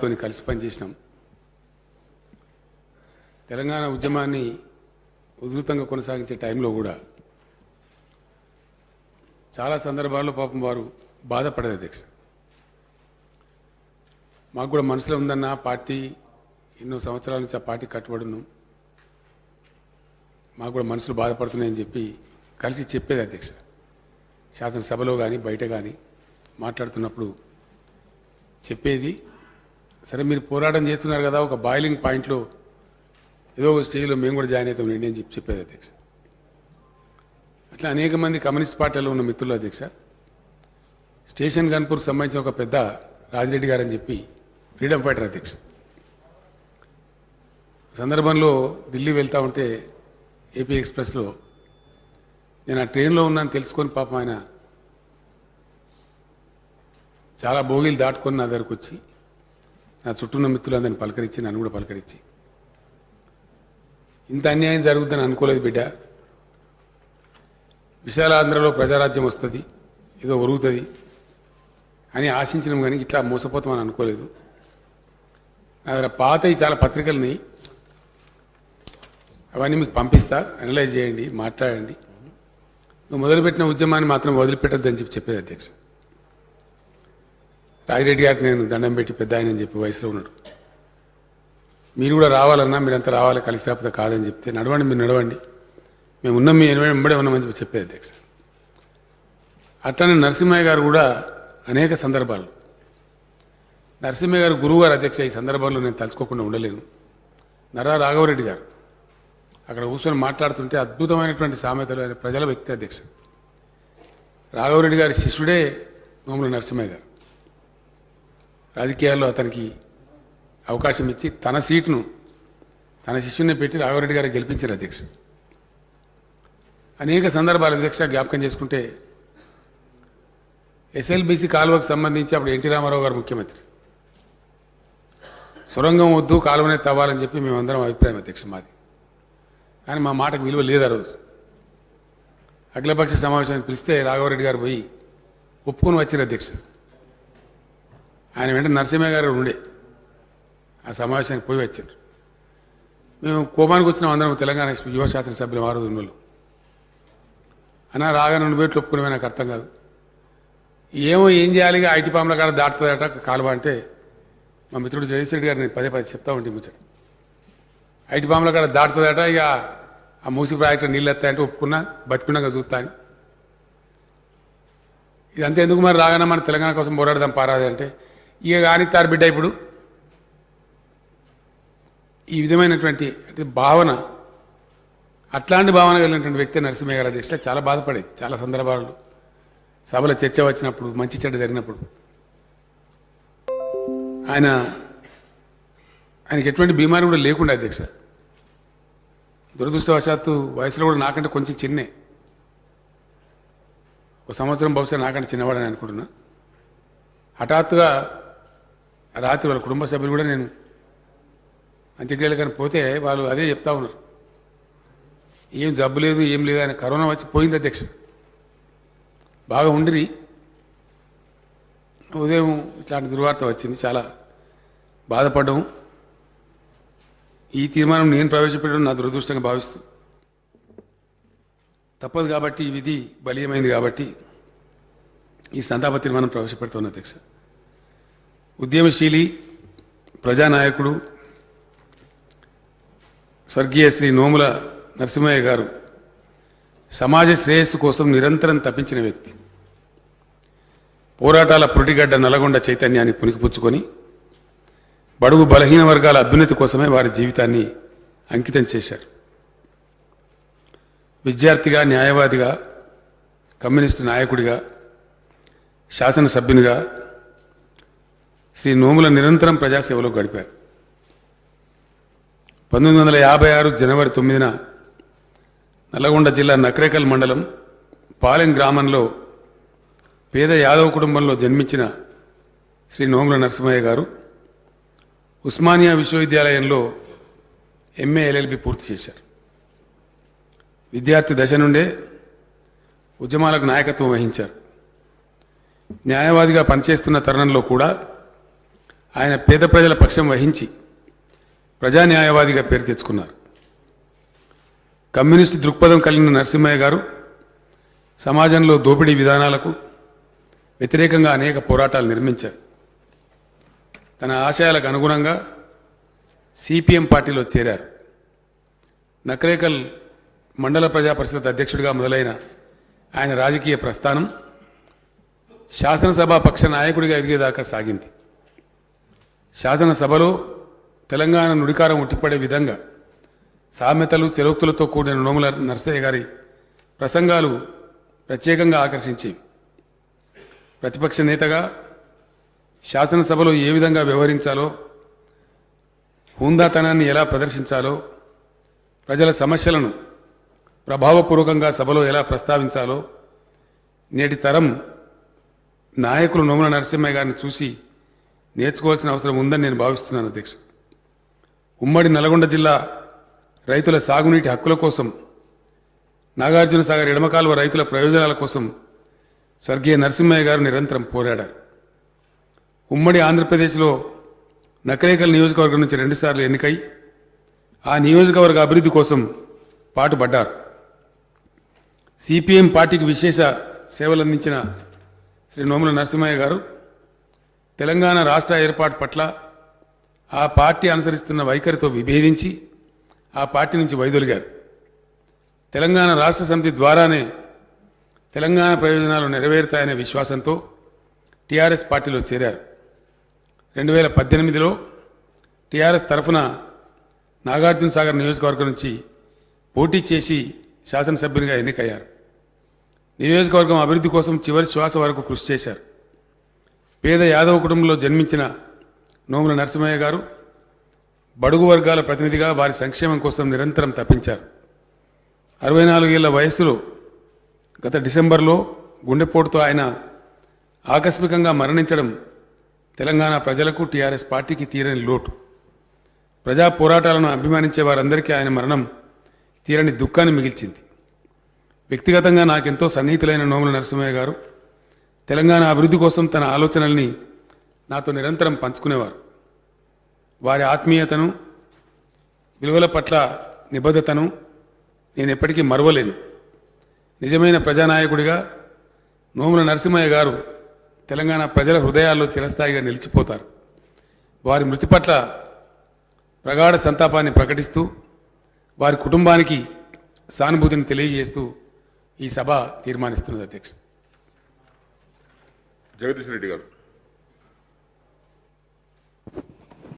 తోని కలిసి పనిచేసినాం. తెలంగాణ ఉద్యమాన్ని ఉధృతంగా కొనసాగించే టైంలో కూడా చాలా సందర్భాల్లో పాపం వారు బాధపడేది అధ్యక్ష. మాకు కూడా మనసులో ఉందన్న పార్టీ ఎన్నో సంవత్సరాల నుంచి ఆ పార్టీ కట్టుబడున్నాం. మాకు కూడా మనసులు బాధపడుతున్నాయని చెప్పి కలిసి చెప్పేది అధ్యక్ష. శాసనసభలో కానీ బయట కానీ మాట్లాడుతున్నప్పుడు చెప్పేది సరే మీరు పోరాటం చేస్తున్నారు కదా ఒక బాయిలింగ్ పాయింట్లో ఏదో ఒక స్టేజ్లో మేము కూడా జాయిన్ అవుతాం అండి అని చెప్పి చెప్పేది అధ్యక్ష. అట్లా అనేక మంది కమ్యూనిస్ట్ పార్టీలో ఉన్న మిత్రులు అధ్యక్ష స్టేషన్ గన్పూర్కి సంబంధించిన ఒక పెద్ద రాజిరెడ్డి గారు అని చెప్పి ఫ్రీడమ్ ఫైటర్ అధ్యక్ష. సందర్భంలో ఢిల్లీ వెళ్తూ ఉంటే ఏపీ ఎక్స్ప్రెస్లో నేను ఆ ట్రైన్లో ఉన్నాను తెలుసుకొని పాపం ఆయన చాలా భోగిలు దాటుకొని నా దగ్గరకు వచ్చి నా చుట్టూన్న మిత్రులందరిని పలకరించి నన్ను కూడా పలకరించి. ఇంత అన్యాయం జరుగుతుందని అనుకోలేదు బిడ్డ. విశాలాంధ్రలో ప్రజారాజ్యం వస్తుంది ఏదో ఒరుగుతుంది అని ఆశించినాం కానీ ఇట్లా మోసపోతామని అనుకోలేదు. నా దగ్గర పాతవి చాలా పత్రికలని అవన్నీ మీకు పంపిస్తా అనలైజ్ చేయండి మాట్లాడండి. నువ్వు మొదలుపెట్టిన ఉద్యమాన్ని మాత్రం వదిలిపెట్టద్దని చెప్పి చెప్పేది అధ్యక్ష. రాజిరెడ్డి గారికి నేను దండం పెట్టి పెద్ద ఆయన అని చెప్పి వయసులో ఉన్నాడు. మీరు కూడా రావాలన్నా మీరంతా రావాలి కలిసి రాకపోతే కాదని చెప్తే నడవండి మీరు నడవండి. మేము ఉన్నాం మీ ఎనభై ఎంబడే ఉన్నామని చెప్పి చెప్పేది అధ్యక్ష. అట్లనే నరసింహయ్య గారు కూడా అనేక సందర్భాలు. నరసింహయ్య గారు గురువు గారు అధ్యక్ష ఈ సందర్భంలో నేను తలుచుకోకుండా ఉండలేను. నరా రాఘవరెడ్డి గారు అక్కడ కూర్చొని మాట్లాడుతుంటే అద్భుతమైనటువంటి సామెతలు ఆయన ప్రజల వ్యక్తి అధ్యక్ష. రాఘవరెడ్డి గారి శిష్యుడే నోముల నరసింహయ్య గారు. రాజకీయాల్లో అతనికి అవకాశం ఇచ్చి తన సీటును తన శిష్యుని పెట్టి రాఘవరెడ్డి గారు గెలిపించారు అధ్యక్ష. అనేక సందర్భాలు అధ్యక్ష జ్ఞాపకం చేసుకుంటే ఎస్ఎల్బీసీ కాలువకు సంబంధించి అప్పుడు ఎన్టీ రామారావు గారు ముఖ్యమంత్రి. సొరంగం వద్దు కాలువనే తవ్వాలని చెప్పి మేమందరం అభిప్రాయం అధ్యక్ష మాది. కానీ మా మాటకు విలువ లేదు ఆ రోజు. అఖిలపక్ష సమావేశాన్ని పిలిస్తే రాఘవరెడ్డి గారు పోయి ఒప్పుకొని వచ్చారు అధ్యక్ష. ఆయన వెంట నరసింహ గారు ఉండే. ఆ సమావేశానికి పోయి వచ్చారు. మేము కోపానికి వచ్చిన అందరం తెలంగాణ యువ శాసనసభ్యులు ఆరు ఉన్నోళ్ళు అన్నా రాగా రెండు బయటలు ఒప్పుకునే నాకు అర్థం కాదు. ఏమో ఏం చేయాలి? ఇక ఐటీ పాముల కాడ దాటుతుందట కాలువ అంటే మా మిత్రుడు జగదీశ్వరెడ్డి గారిని పదే పదే చెప్తా ఉంటే ముచ్చట. ఐటీ పాముల కాడ దాటుతుందట ఇక ఆ మూసి ప్రాజెక్టులో నీళ్ళు ఎత్తాయంటే ఒప్పుకున్నా బతికున్నాక చూస్తా అని. ఇదంతా ఎందుకు మరి రాగానే మన తెలంగాణ కోసం పోరాడదాం పారాది అంటే ఇక కానిస్తారు బిడ్డ ఇప్పుడు. ఈ విధమైనటువంటి భావన అట్లాంటి భావన కలిగినటువంటి వ్యక్తి నరసింహయ్య గారి అధ్యక్షులు చాలా బాధపడేది చాలా సందర్భాలు. సభలో చర్చ వచ్చినప్పుడు మంచి చెడ్డ జరిగినప్పుడు. ఆయన ఆయనకి ఎటువంటి బీమారి కూడా లేకుండా అధ్యక్ష. దురదృష్టవశాత్తు వయసులో కూడా నాకంటే కొంచెం చిన్నే. ఒక సంవత్సరం బహుశా నాకంటే చిన్నవాడని అనుకుంటున్నా. హఠాత్తుగా రాత్రి వాళ్ళ కుటుంబ సభ్యులు కూడా నేను అంత్యక్రియలు కానీ పోతే వాళ్ళు అదే చెప్తా ఉన్నారు. ఏం జబ్బు లేదు ఏం లేదు ఆయన కరోనా వచ్చి పోయింది అధ్యక్ష. బాగా ఉండిరి. ఉదయం ఇట్లాంటి దుర్వార్త వచ్చింది చాలా బాధపడ్డాము. ఈ తీర్మానం నేను ప్రవేశపెట్టడం నా దురదృష్టంగా భావిస్తూ. తప్పదు కాబట్టి ఈ విధి బలీయమైంది కాబట్టి ఈ సంతాప తీర్మానం ప్రవేశపెడుతున్న అధ్యక్ష. ఉద్యమశీలి ప్రజానాయకుడు స్వర్గీయ శ్రీ నోముల నరసింహయ్య గారు సమాజ శ్రేయస్సు కోసం నిరంతరం తప్పించిన వ్యక్తి. పోరాటాల పురిటిగడ్డ నల్గొండ చైతన్యాన్ని పునికిపుచ్చుకొని బడుగు బలహీన వర్గాల అభ్యున్నతి కోసమే వారి జీవితాన్ని అంకితం చేశారు విద్యార్థిగా న్యాయవాదిగా కమ్యూనిస్టు నాయకుడిగా శాసనసభ్యునిగా శ్రీ నోముల నిరంతరం ప్రజాసేవలో గడిపారు. పంతొమ్మిది వందల యాభై ఆరు జనవరి తొమ్మిదిన నల్లగొండ జిల్లా నక్రేకల్ మండలం పాలెం గ్రామంలో పేద యాదవ కుటుంబంలో జన్మించిన శ్రీ నోముల నరసింహయ్య గారు ఉస్మానియా విశ్వవిద్యాలయంలో ఎంఏ ఎల్ఎల్బి పూర్తి చేశారు. విద్యార్థి దశ నుండే ఉద్యమాలకు నాయకత్వం వహించారు. న్యాయవాదిగా పనిచేస్తున్న తరుణంలో కూడా ఆయన పేద ప్రజల పక్షం వహించి ప్రజా న్యాయవాదిగా పేరు తెచ్చుకున్నారు. కమ్యూనిస్టు దృక్పథం కలిగిన నరసింహయ్య గారు సమాజంలో దోపిడీ విధానాలకు వ్యతిరేకంగా అనేక పోరాటాలు నిర్మించారు. తన ఆశయాలకు అనుగుణంగా సిపిఎం పార్టీలో చేరారు. నకరేకల్ మండల ప్రజా పరిషత్ అధ్యక్షుడిగా మొదలైన ఆయన రాజకీయ ప్రస్థానం శాసనసభా పక్ష నాయకుడిగా ఎదిగేదాకా సాగింది. శాసనసభలో తెలంగాణ నుడికారం ఉట్టిపడే విధంగా సామెతలు చెరుకులతో కూడిన నోముల నర్సయ్య గారి ప్రసంగాలు ప్రత్యేకంగా ఆకర్షించేవి ప్రతిపక్ష నేతగా శాసనసభలో ఏ విధంగా వ్యవహరించాలో హుందాతనాన్ని ఎలా ప్రదర్శించాలో ప్రజల సమస్యలను ప్రభావపూర్వకంగా సభలో ఎలా ప్రస్తావించాలో నేటి తరం నాయకులు నోముల నరసింహయ్య గారిని చూసి నేర్చుకోవాల్సిన అవసరం ఉందని నేను భావిస్తున్నాను అధ్యక్ష. ఉమ్మడి నల్గొండ జిల్లా రైతుల సాగునీటి హక్కుల కోసం నాగార్జున సాగర్ ఎడమకాలువ రైతుల ప్రయోజనాల కోసం స్వర్గీయ నరసింహయ్య గారు నిరంతరం పోరాడారు. ఉమ్మడి ఆంధ్రప్రదేశ్లో నకరేకల్ నియోజకవర్గం నుంచి రెండుసార్లు ఎన్నికై ఆ నియోజకవర్గ అభివృద్ధి కోసం పాటుపడ్డారు. సిపిఎం పార్టీకి విశేష సేవలందించిన శ్రీ నోముల నరసింహయ్య గారు తెలంగాణ రాష్ట్ర ఏర్పాటు పట్ల ఆ పార్టీ అనుసరిస్తున్న వైఖరితో విభేదించి ఆ పార్టీ నుంచి వైదొలిగారు. తెలంగాణ రాష్ట్ర సమితి ద్వారానే తెలంగాణ ప్రయోజనాలు నెరవేరుతాయనే విశ్వాసంతో టీఆర్ఎస్ పార్టీలో చేరారు. రెండు వేల పద్దెనిమిదిలో టీఆర్ఎస్ తరఫున నాగార్జున సాగర్ నియోజకవర్గం నుంచి పోటీ చేసి శాసనసభ్యునిగా ఎన్నికయ్యారు. నియోజకవర్గం అభివృద్ధి కోసం చివరి శ్వాస వరకు కృషి చేశారు. పేద యాదవ కుటుంబంలో జన్మించిన నోముల నరసింహయ్య గారు బడుగు వర్గాల ప్రతినిధిగా వారి సంక్షేమం కోసం నిరంతరం తప్పించారు. అరవై నాలుగేళ్ళ వయస్సులో గత డిసెంబర్లో గుండెపోటుతో ఆయన ఆకస్మికంగా మరణించడం తెలంగాణ ప్రజలకు టీఆర్ఎస్ పార్టీకి తీరని లోటు. ప్రజా పోరాటాలను అభిమానించే వారందరికీ ఆయన మరణం తీరని దుఃఖాన్ని మిగిల్చింది. వ్యక్తిగతంగా నాకెంతో సన్నిహితులైన నోముల నరసింహయ్య గారు తెలంగాణ అభివృద్ధి కోసం తన ఆలోచనల్ని నాతో నిరంతరం పంచుకునేవారు. వారి ఆత్మీయతను విలువల పట్ల నిబద్ధతను నేను ఎప్పటికీ మరవలేను. నిజమైన ప్రజానాయకుడిగా నోముల నరసింహయ్య గారు తెలంగాణ ప్రజల హృదయాల్లో చిరస్థాయిగా నిలిచిపోతారు. వారి మృతి పట్ల ప్రగాఢ సంతాపాన్ని ప్రకటిస్తూ వారి కుటుంబానికి సానుభూతిని తెలియజేస్తూ ఈ సభ తీర్మానిస్తున్నది అధ్యక్షుడు జగదీష్ రెడ్డి గారు.